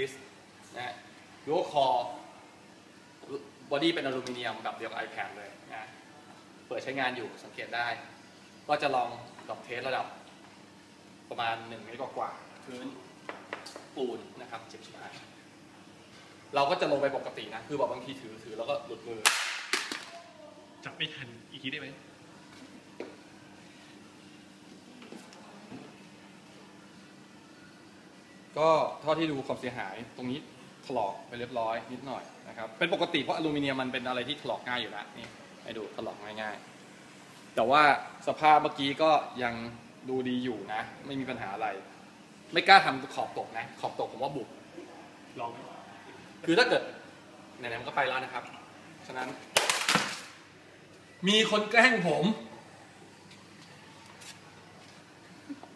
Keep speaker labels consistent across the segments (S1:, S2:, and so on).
S1: ลิสนะฮะดูว่าคอบอดี้เป็นอลูมิเนียมแบบเดียวกับ iPad เลยนะเปิดใช้งานอยู่สังเกตได้ ก็จะลองลองเทสระดับประมาณหนึ่งเมตรกว่าๆพื้นปูนนะครับเจ็บชิบหายเราก็จะลงไปปกตินะ คือแบบบางทีถือถือแล้วก็หลุดมือ
S2: จับไม่ทันอีกทีได้ไหม
S1: ก็เท่าที่ดูความเสียหายตรงนี้ถลอกไปเรียบร้อยนิดหน่อยนะครับเป็นปกติเพราะอลูมิเนียมมันเป็นอะไรที่ถลอกง่ายอยู่แล้วนี่ให้ดูถลอกง่ายๆ แต่ว่าสภาพเมื่อกี้ก็ยังดูดีอยู่นะ ไม่มีปัญหาอะไร ไม่กล้าทำขอบตกนะ ขอบตกผมว่าบุบ
S2: ลอง
S1: คือถ้าเกิดไหนๆมันก็ไปแล้วนะครับ ฉะนั้น มีคนแกล้งผม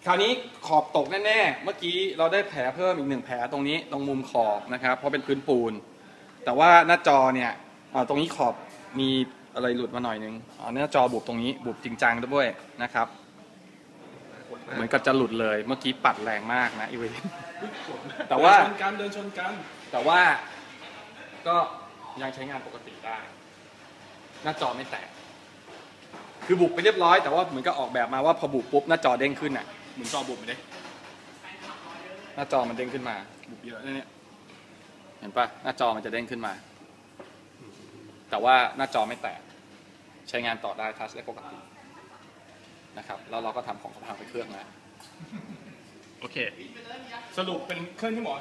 S1: คราวนี้ขอบตกแน่ๆ เมื่อกี้เราได้แผลเพิ่มอีกหนึ่งแผลตรงนี้ตรงมุมขอบนะครับ เพราะเป็นพื้นปูน แต่ว่าหน้าจอเนี่ยอ่าตรงนี้ขอบมีอะไรหลุดมาหน่อยนึงอ่าหน้าจอบุบตรงนี้บุบจริงจังด้วยนะครับ เหมือนกับจะหลุดเลย เมื่อกี้ปัดแรงมากนะอีเวนต์แต่ว่า
S2: เดินชนกันเดินชนกัน
S1: แต่ว่าก็ยังใช้งานปกติได้ หน้าจอไม่แตกคือบุบไปเรียบร้อยแต่ว่าเหมือนกับออกแบบมาว่าพอบุบปุ๊บหน้าจอเด้งขึ้นอะ หมุนจอบุบไปเลยหน้าจอมันเด้งขึ้นมา บุบเยอะนะเนี่ย เห็นปะหน้าจอมันจะเด้งขึ้นมา แต่ว่าหน้าจอไม่แตก ใช้งานต่อได้ทัชได้ปกติ นะครับ แล้วเราก็ทำของเขาพังไปเครื่องนะ
S2: โอเค สรุปเป็นเครื่องที่หมอ